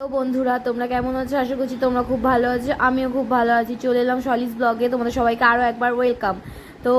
তো বন্ধুরা, তোমরা কেমন আছো? আশা করছি তোমরা খুব ভালো আছো। আমিও খুব ভালো আছি। চলে এলাম সলিস ব্লগে। তোমাদের সবাইকে আরও একবার ওয়েলকাম তো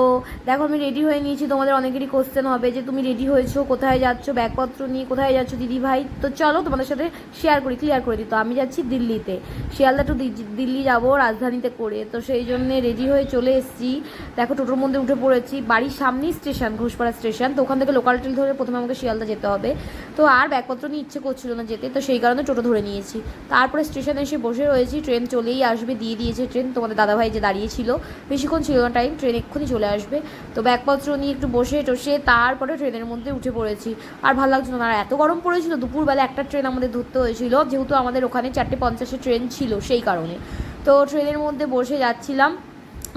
দেখো আমি রেডি হয়ে নিয়েছি, তোমাদের অনেকেরই কোশ্চেন হবে যে তুমি রেডি হয়েছো, কোথায় যাচ্ছ, ব্যাগপত্র নিয়ে কোথায় যাচ্ছ দিদি ভাই? তো চলো তোমাদের সাথে শেয়ার করি ক্লিয়ার করে দিই। তো আমি যাচ্ছি দিল্লিতে। শিয়ালদা টু দিল্লি যাব রাজধানীতে করে। তো সেই জন্য রেডি হয়ে চলে এসেছি। দেখো টোটোর মধ্যে উঠে পড়েছি। বাড়ির সামনেই স্টেশন ঘোষপাড়া স্টেশন তো ওখান থেকে লোকাল ট্রেন ধরে প্রথমে আমাকে শিয়ালদা যেতে হবে। তো আর ব্যাগপত্র নিয়ে ইচ্ছে করছিল না যেতে। তো সেই কারণে টোটো ধরে নিয়েছি। তারপরে স্টেশনে এসে বসে রয়েছি। ট্রেন চলেই আসবে, দিয়ে দিয়েছে ট্রেন তোমাদের দাদাভাই যে দাঁড়িয়েছিল বেশিক্ষণ ছিল না টাইম ট্রেন এক্ষুনি চলে আসবে। তো ব্যাগপত্র নিয়ে একটু বসে টসে তারপরে ট্রেনের মধ্যে উঠে পড়েছি। আর ভালো লাগছিল না। আর এত গরম পড়েছিল, দুপুরবেলা একটা ট্রেন আমাদের ধরতে হয়েছিল। যেহেতু আমাদের ওখানে চারটে পঞ্চাশে ট্রেন ছিল সেই কারণে। তো ট্রেনের মধ্যে বসে যাচ্ছিলাম,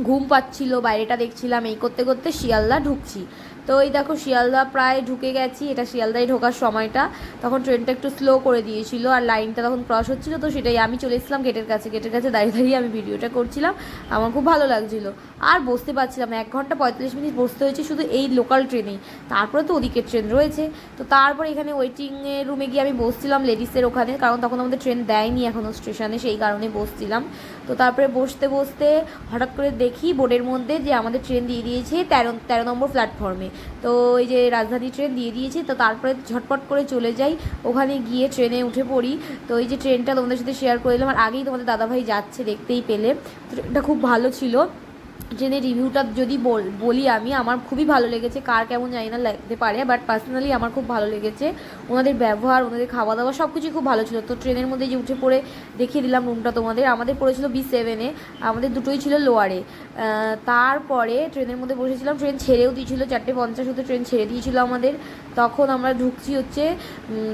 ঘুম পাচ্ছিল, বাইরেটা দেখছিলাম, এই করতে করতে শিয়ালদা ঢুকছি। তো এই দেখো শিয়ালদা প্রায় ঢুকে গেছি, এটা শিয়ালদায় ঢোকার সময়টা। তখন ট্রেনটা একটু স্লো করে দিয়েছিল আর লাইনটা তখন ক্রস হচ্ছিল, তো সেটাই আমি চলে এসেছিলাম গেটের কাছে। গেটের কাছে দাঁড়িয়ে দাঁড়িয়ে আমি ভিডিওটা করছিলাম। আমার খুব ভালো লাগছিল। আর বসতে পারছিলাম এক ঘণ্টা পঁয়তাল্লিশ মিনিট বসতে হয়েছে শুধু এই লোকাল ট্রেনেই তারপরে তো ওদিকের ট্রেন রয়েছে। তো তারপরে এখানে ওয়েটিং রুমে গিয়ে আমি বসছিলাম লেডিসের ওখানে, কারণ তখন আমাদের ট্রেন দেয়নি এখনও স্টেশনে সেই কারণে বসছিলাম। তো তারপরে বসতে বসতে হঠাৎ করে দেখি বোর্ডের মধ্যে যে আমাদের ট্রেন দিয়ে দিয়েছে তেরো তেরো নম্বর প্ল্যাটফর্মে তো এই যে রাজধানী ট্রেন দিয়ে দিয়েছে, তো তারপরে ঝটপট করে চলে যাই। ওখানে গিয়ে ট্রেনে উঠে পড়ি। তো এই যে ট্রেনটা তোমাদের সাথে শেয়ার করে দিলাম, আর আগেই তোমাদের দাদাভাই যাচ্ছে দেখতেই পেলে। ট্রেনটা খুব ভালো ছিল। ট্রেনের রিভিউটা যদি বল- বলি আমি, আমার খুবই ভালো লেগেছে, কার কেমন জানি না লাগতে পারে বাট পার্সোনালি আমার খুব ভালো লেগেছে। ওনাদের ব্যবহার, ওনাদের খাওয়া দাওয়া সব কিছুই খুব ভালো ছিল। তো ট্রেনের মধ্যে যে উঠে পড়ে দেখিয়ে দিলাম রুমটা তোমাদের, আমাদের পড়েছিল বি সেভেনে আমাদের দুটোই ছিল লোয়ারে তারপরে ট্রেনের মধ্যে বসেছিলাম, ট্রেন ছেড়েও দিয়েছিল, চারটে পঞ্চাশ হতে ট্রেন ছেড়ে দিয়েছিল আমাদের। তখন আমরা ঢুকছি হচ্ছে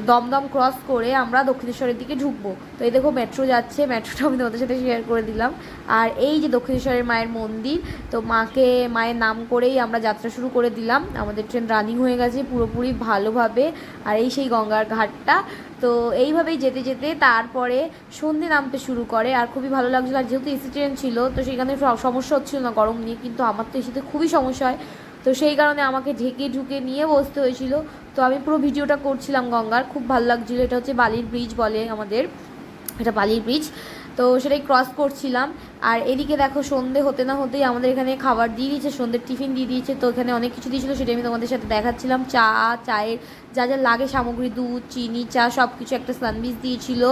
দমদম ক্রস করে আমরা দক্ষিণেশ্বরের দিকে ঢুকবো। তো এই দেখো মেট্রো যাচ্ছে মেট্রোটা আমি তোমাদের সাথে শেয়ার করে দিলাম। আর এই যে দক্ষিণেশ্বরের মায়ের মন্দির, তো মাকে, মায়ের নাম করেই আমরা যাত্রা শুরু করে দিলাম। আমাদের ট্রেন রানিং হয়ে গেছে পুরোপুরি ভালোভাবে। আর এই সেই গঙ্গার ঘাটটা, তো এইভাবেই যেতে যেতে তারপরে সন্ধে নামতে শুরু করে। আর খুবই ভালো লাগছিল। আর যেহেতু এসি ট্রেন ছিল, তো সেখানে সমস্যা হচ্ছিল না গরম নিয়ে, কিন্তু আমার তো এসিতে খুবই সমস্যা হয়। তো সেই কারণে আমাকে ঢেকে ঢুকে নিয়ে বসতে হয়েছিল। তো আমি পুরো ভিডিওটা করছিলাম গঙ্গার, খুব ভালো লাগছিল। এটা হচ্ছে বালির ব্রিজ বলে আমাদের। এটা বালির ব্রিজ তো সেটাই ক্রস করছিলাম। আর এদিকে দেখো সন্ধে হতে না হতেই আমাদের এখানে খাবার দিয়ে দিয়েছে, সন্ধ্যের টিফিন দিয়ে দিয়েছে। তো এখানে অনেক কিছু দিয়েছিলো সেটা আমি তোমাদের সাথে দেখাচ্ছিলাম। চা, চায়ের যা যা লাগে, সামগ্রী, দুধ, চিনি, চা সব কিছু একটা স্যান্ডউইচ দিয়েছিল,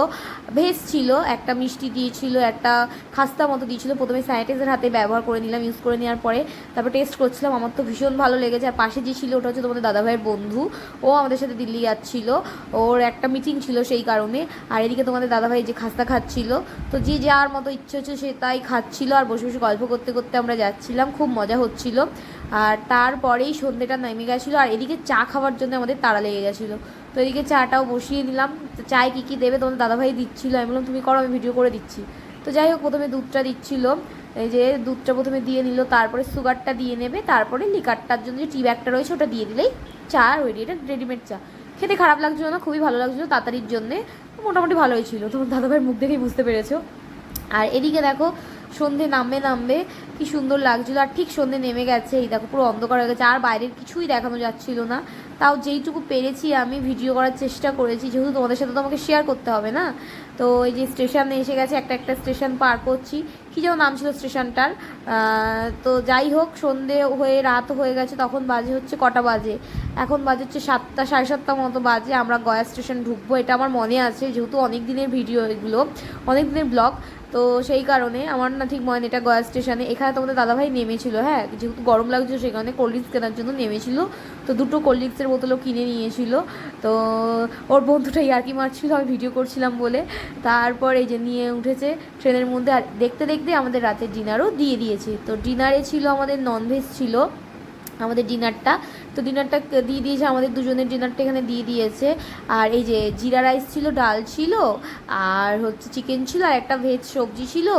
ভেজ ছিল, একটা মিষ্টি দিয়েছিল, একটা খাস্তা মতো দিয়েছিল। প্রথমে স্যানিটাইজার হাতে ব্যবহার করে নিলাম ইউজ করে নেওয়ার পরে তারপর টেস্ট করছিলাম। আমার তো ভীষণ ভালো লেগেছে। আর পাশে যে ছিল, ওটা হচ্ছে তোমাদের দাদাভাইয়ের বন্ধু। ও আমাদের সাথে দিল্লি যাচ্ছিল। ওর একটা মিটিং ছিল সেই কারণে। আর এদিকে তোমাদের দাদাভাই যে খাস্তা খাচ্ছিল, তো যে যার মতো ইচ্ছে হচ্ছে সে তাই খাচ্ছিল। আর বসে বসে গল্প করতে করতে আমরা যাচ্ছিলাম। খুব মজা হচ্ছিল। আর তারপরেই সন্ধ্যেটা নেমে গেছিল, আর এদিকে চা খাওয়ার জন্য আমাদের তাড়া লেগে গেছিল। তো এদিকে চাটাও বসিয়ে দিলাম চায় কী কী দেবে তোমাদের দাদাভাই দিচ্ছিল। আমি বললাম, তুমি করো, আমি ভিডিও করে দিচ্ছি। তো যাই হোক, প্রথমে দুধটা দিচ্ছিল, এই যে দুধটা প্রথমে দিয়ে নিল, তারপরে সুগারটা দিয়ে নেবে, তারপরে লিকারটার জন্য যে টি ব্যাগটা রয়েছে, ওটা দিয়ে দিলেই চা রেডি এটা রেডিমেড চা। খেতে খারাপ লাগছিল না, খুবই ভালো লাগছিল তাড়াতাড়ির জন্যে, মোটামুটি ভালোই ছিল। তোমার দাদাভাইয়ের মুখ দেখেই বুঝতে পেরেছ। আর এদিকে দেখো সন্ধে নামবে নামবে, কি সুন্দর লাগছিল। আর ঠিক সন্ধে নেমে গেছে, এই দেখো, পুরো অন্ধকার হয়ে গেছে, আর বাইরের কিছুই দেখানো যাচ্ছিল না। তাও যেইটুকু পেরেছি আমি, ভিডিও করার চেষ্টা করেছি, যেহেতু তোমাদের সাথে তো আমাকে শেয়ার করতে হবে না? তো এই যে স্টেশনে এসে গেছে, একটা একটা স্টেশন পার করছি। কী যেন নাম ছিল স্টেশনটার? তো যাই হোক, সন্ধে হয়ে, রাত হয়ে গেছে, তখন বাজে হচ্ছে কটা বাজে? এখন বাজে হচ্ছে সাতটা, সাড়ে সাতটা মতো বাজে, আমরা গয়া স্টেশন ঢুকবো, এটা আমার মনে আছে, যেহেতু অনেক দিনের ভিডিও এগুলো, অনেক দিনের ব্লগ। তো সেই কারণে আমার না ঠিক মনে এটা গয়া স্টেশনে। এখানে তোমাদের দাদাভাই নেমেছিল হ্যাঁ যেহেতু গরম লাগছিল, সেই কারণে কোল্ড ড্রিঙ্কস কেনার জন্য নেমেছিল। তো দুটো কোল্ড ড্রিঙ্কসের বোতলও কিনে নিয়েছিল। তো ওর বন্ধুটা ইয়ার্কি মারছিল, আমি ভিডিও করছিলাম বলে। তারপর এই যে নিয়ে উঠেছে ট্রেনের মধ্যে, আর দেখতে দেখতে আমাদের রাতের ডিনারও দিয়ে দিয়েছে। তো ডিনারে ছিল আমাদের ননভেজ ছিল, আমাদের ডিনারটা। তো ডিনারটা দিয়ে দিয়েছে আমাদের দুজনের ডিনারটা এখানে দিয়ে দিয়েছে। আর এই যে জিরা রাইস ছিল, ডাল ছিল, আর হচ্ছে চিকেন ছিল, আর একটা ভেজ সবজি ছিল।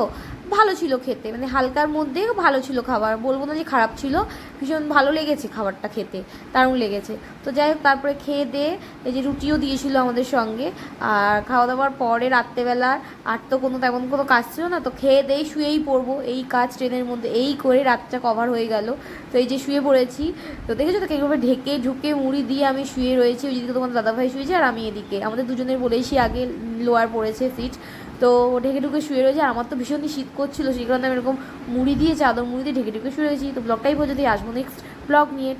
ভালো ছিল খেতে মানে হালকার মধ্যে ভালো ছিল খাবার। বলব না যে খারাপ ছিল, ভীষণ ভালো লেগেছে খাবারটা খেতে, দারুণ লেগেছে। তো যাই হোক, তারপরে খেয়ে দিয়ে এই যে রুটিও দিয়েছিল আমাদের সঙ্গে, আর খাওয়া দাওয়ার পরে রাত্রেবেলা আর তো কোনো তেমন কোনো কাজ ছিল না, তো খেয়ে দেই শুয়েই পড়ব। এই কাজ ট্রেনের মধ্যে এই করে রাতটা কভার হয়ে গেল। তো এই যে শুয়ে পড়েছি, তো দেখেছ তো কীভাবে ঢেকে ঢুকে মুড়ি দিয়ে আমি শুয়ে রয়েছি, ওই দিকে তোমার দাদাভাই শুয়েছে আর আমি এদিকে। আমাদের দুজনের বলেছি আগে লোয়ার পড়েছে সিট তো ঢেকে ঢুকে শুয়ে রয়েছে আমার তো ভীষণই শীত করছিল, সেই কারণে আমি এরকম মুড়ি দিয়ে চাদর মুড়ি দিয়ে ঢেকে ঢুকে শুয়ে রয়েছি। তো ব্লগটাই পর্যন্ত আসব নেক্সট ব্লগ নিয়ে।